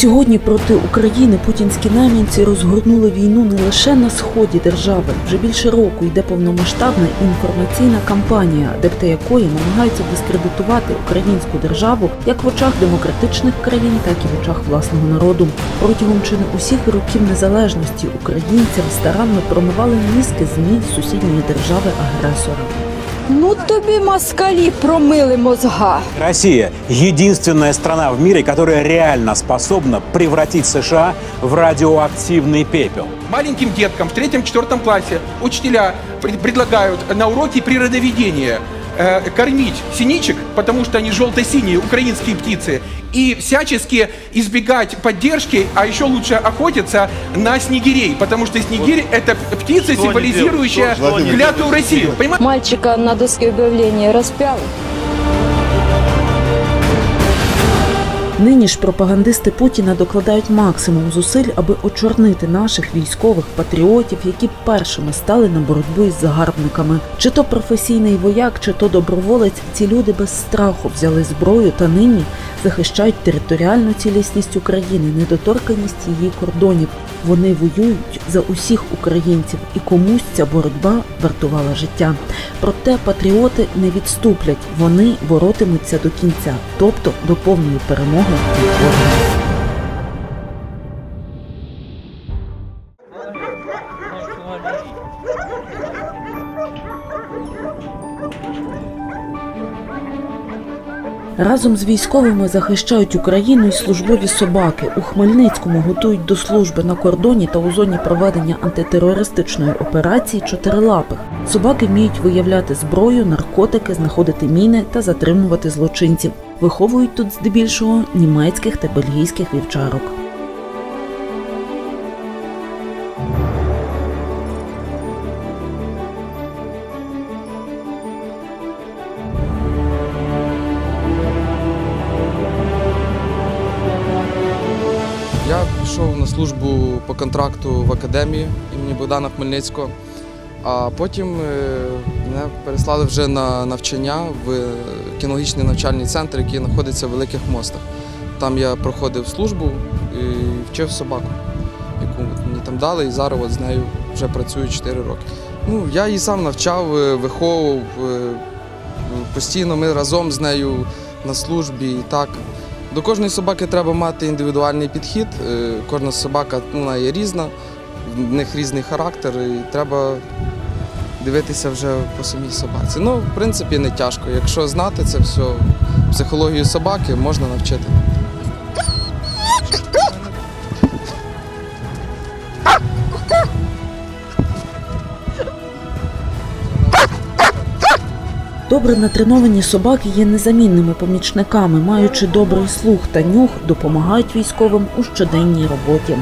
Сьогодні проти України путінські найманці розгорнули війну не лише на сході держави. Вже більше року йде повномасштабна інформаційна кампанія, адепти якої намагаються дискредитувати українську державу як в очах демократичних країн, так і в очах власного народу. Протягом чи не усіх років незалежності українцям старанно промивали мізки змі сусідньої держави агресора. Ну тобі москалі промили мозга. Россия – единственная страна в мире, которая реально способна превратить США в радиоактивный пепел. Маленьким деткам в третьем-четвертом классе учителя пред- предлагают на уроке природоведения э, кормить синичек, потому что они желто-синие, украинские птицы, и всячески избегать поддержки, а еще лучше охотиться на снегирей, потому что снегирь это птица, символизирующая клятую Россию. Понимаете? Мальчика на доске об'явлення розпяли. Нині ж пропагандисти Путіна докладають максимум зусиль, аби очорнити наших військових патріотів, які першими стали на боротьбу із загарбниками. Чи то професійний вояк, чи то доброволець, ці люди без страху взяли зброю та нині захищають територіальну цілісність України, недоторканість її кордонів. Вони воюють за усіх українців, і комусь ця боротьба вартувала життя. Проте патріоти не відступлять. Вони боротимуться до кінця, тобто до повної перемоги над ворогом. Разом з військовими захищають Україну і службові собаки. У Хмельницькому готують до служби на кордоні та у зоні проведення антитерористичної операції чотирилапих. Собаки вміють виявляти зброю, наркотики, знаходити міни та затримувати злочинців. Виховують тут здебільшого німецьких та бельгійських вівчарок. Я пішов на службу по контракту в академію імені Богдана Хмельницького, а потім е, мене переслали вже на навчання в кінологічний навчальний центр, який знаходиться в Великих Мостах. Там я проходив службу і вчив собаку, яку мені там дали, і зараз от з нею вже працюю 4 роки. Ну, я її сам навчав, е, виховував. е, Постійно ми разом з нею на службі і так. До кожної собаки треба мати індивідуальний підхід. Е, Кожна собака ну, вона є різна, в них різний характер, і треба дивитися вже по самій собаці. Ну, в принципі, не тяжко. Якщо знати це все, психологію собаки, можна навчити. Добре натреновані собаки є незамінними помічниками, маючи добрий слух та нюх, допомагають військовим у щоденній роботі.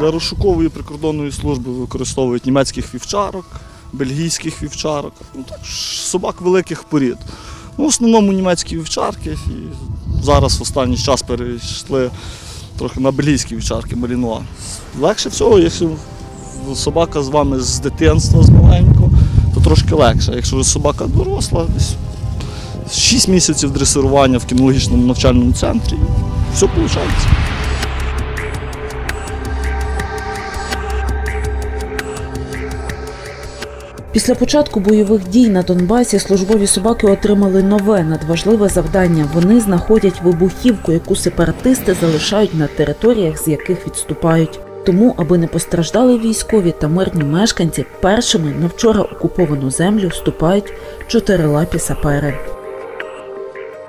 Для розшукової прикордонної служби використовують німецьких вівчарок, бельгійських вівчарок, ну, також собак великих порід. Ну, в основному німецькі вівчарки. І зараз в останній час перейшли трохи на бельгійські вівчарки Малінуа. Легше всього, якщо собака з вами з дитинства, з маленького, то трошки легше. Якщо собака доросла, десь 6 місяців дресирування в кінологічному навчальному центрі, все виходить. Після початку бойових дій на Донбасі службові собаки отримали нове надважливе завдання. Вони знаходять вибухівку, яку сепаратисти залишають на територіях, з яких відступають. Тому, аби не постраждали військові та мирні мешканці, першими на вчора окуповану землю вступають чотирилапі сапери.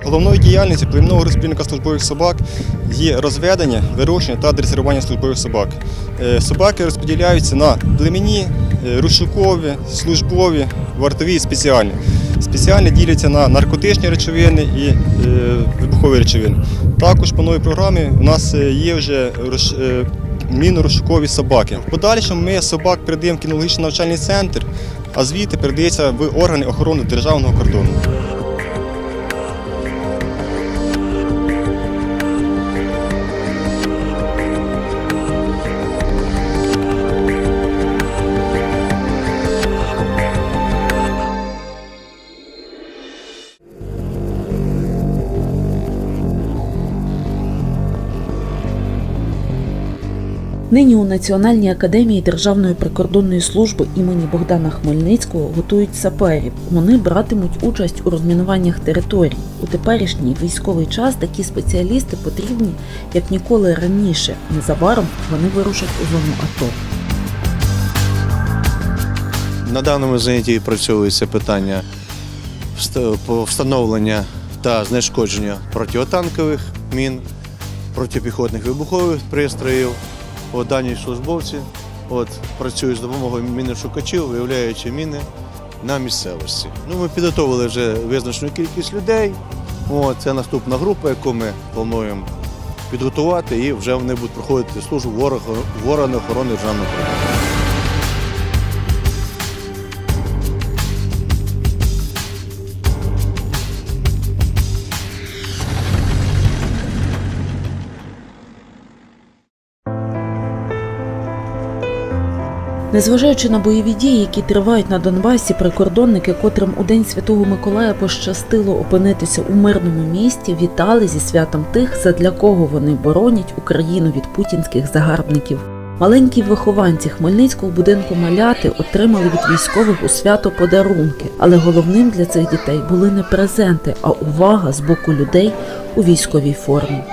Головною діяльністю племінного розплідника службових собак є розведення, вирощення та дресирування службових собак. Е, Собаки розподіляються на племені, розшукові, службові, вартові і спеціальні. Спеціальні діляться на наркотичні речовини і е, вибухові речовини. Також по новій програмі у нас е, є вже роз- е, мінно-розшукові собаки. В подальшому ми собак передаємо в кінологічний навчальний центр, а звідти передається в органи охорони державного кордону. Нині у Національній академії Державної прикордонної служби імені Богдана Хмельницького готують саперів. Вони братимуть участь у розмінуваннях територій. У теперішній військовий час такі спеціалісти потрібні як ніколи раніше. Незабаром вони вирушать у зону АТО. На даному занятті відпрацьовується питання встановлення та знешкодження протитанкових мін, протипіхотних вибухових пристроїв. От дані службовці от, працюють з допомогою міношукачів, виявляючи міни на місцевості. Ну, ми підготовили вже визначену кількість людей. От, це наступна група, яку ми плануємо підготувати, і вже вони будуть проходити службу в органах охорони державного кордону. Незважаючи на бойові дії, які тривають на Донбасі, прикордонники, котрим у День Святого Миколая пощастило опинитися у мирному місті, вітали зі святом тих, задля кого вони боронять Україну від путінських загарбників. Маленькі вихованці Хмельницького будинку маляти отримали від військових у свято подарунки, але головним для цих дітей були не презенти, а увага з боку людей у військовій формі.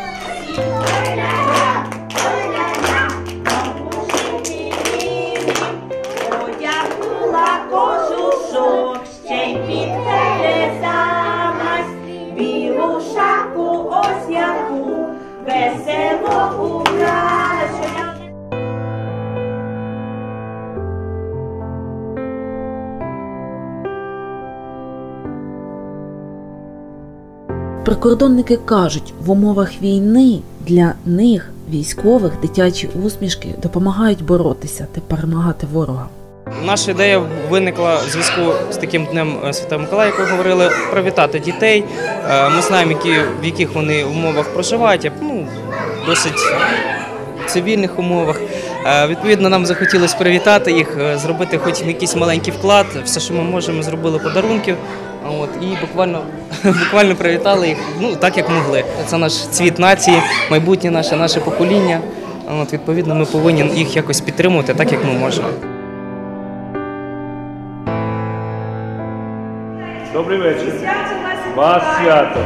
Весело убралась. що я не Прикордонники кажуть, в умовах війни для них військових дитячі усмішки допомагають боротися та перемагати ворога. Наша ідея виникла в зв'язку з таким днем е, Святого Миколая, як ви говорили, привітати дітей. Е, Ми знаємо, які, в яких вони умовах проживають, ну, досить цивільних умовах. Е, Відповідно, нам захотілося привітати їх, зробити хоч якийсь маленький вклад. Все, що ми можемо, зробили подарунки. От, і буквально, буквально привітали їх ну, так, як могли. Це наш цвіт нації, майбутнє наше, наше покоління. От, відповідно, ми повинні їх якось підтримувати так, як ми можемо. Добрий вечір. Вас свято.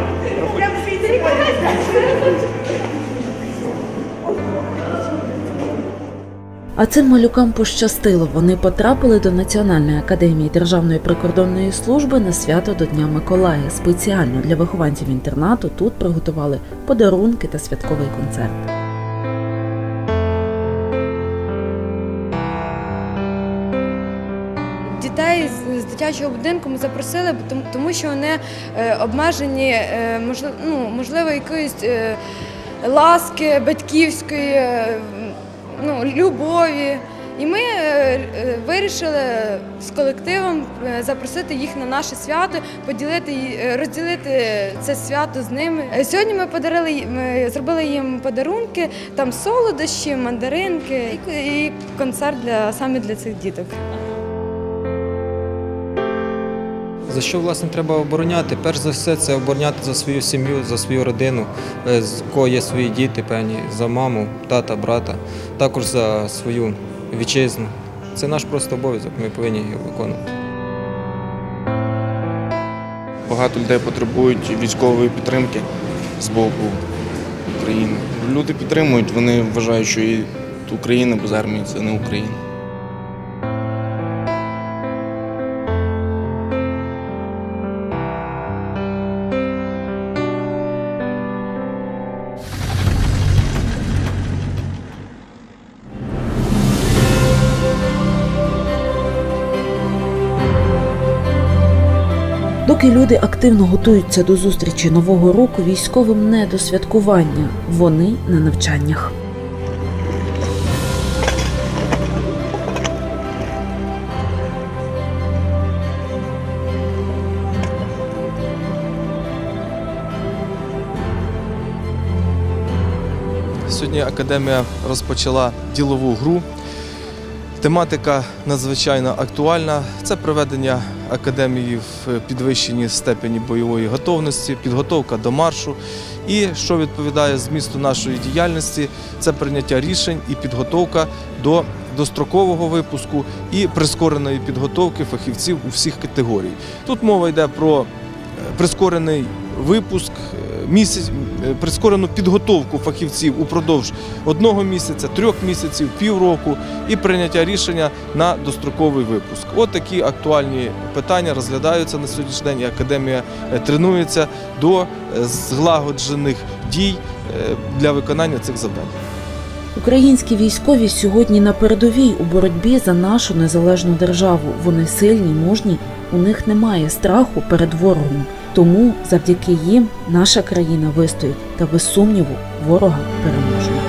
А цим малюкам пощастило. Вони потрапили до Національної академії Державної прикордонної служби на свято до Дня Миколая. Спеціально для вихованців інтернату тут приготували подарунки та святковий концерт. Дитячого будинку ми запросили, тому- що вони е, обмежені, е, ну, можливо, якоїсь е, ласки батьківської, ну, любові. І ми вирішили з колективом запросити їх на наше свято, поділити розділити це свято з ними. Сьогодні ми подарили ми зробили їм подарунки, там солодощі, мандаринки і концерт для саме для цих діток. За що власне треба обороняти? Перш за все, це обороняти за свою сім'ю, за свою родину, е, з кого є свої діти певні, за маму, тата, брата, також за свою вітчизну. Це наш просто обов'язок, ми повинні його виконувати. Багато людей потребують військової підтримки з боку України. Люди підтримують, вони вважають, що і Україна без армії це не Україна. Доки люди активно готуються до зустрічі нового року, військовим не до святкування, вони на навчаннях. Сьогодні академія розпочала ділову гру. Тематика надзвичайно актуальна. Це проведення академії в підвищенні степені бойової готовності, підготовка до маршу І що відповідає змісту нашої діяльності, це прийняття рішень і підготовка до дострокового випуску і прискореної підготовки фахівців у всіх категорій. Тут мова йде про прискорений випуск, е, е, прискорену підготовку фахівців упродовж одного місяця, трьох місяців, півроку і прийняття рішення на достроковий випуск. От такі актуальні питання розглядаються на сьогоднішній день. і Академія е, тренується до злагоджених дій для виконання цих завдань. Українські військові сьогодні на передовій у боротьбі за нашу незалежну державу. Вони сильні, мужні, у них немає страху перед ворогом. Тому завдяки їм наша країна вистоїть та без сумніву ворога переможе.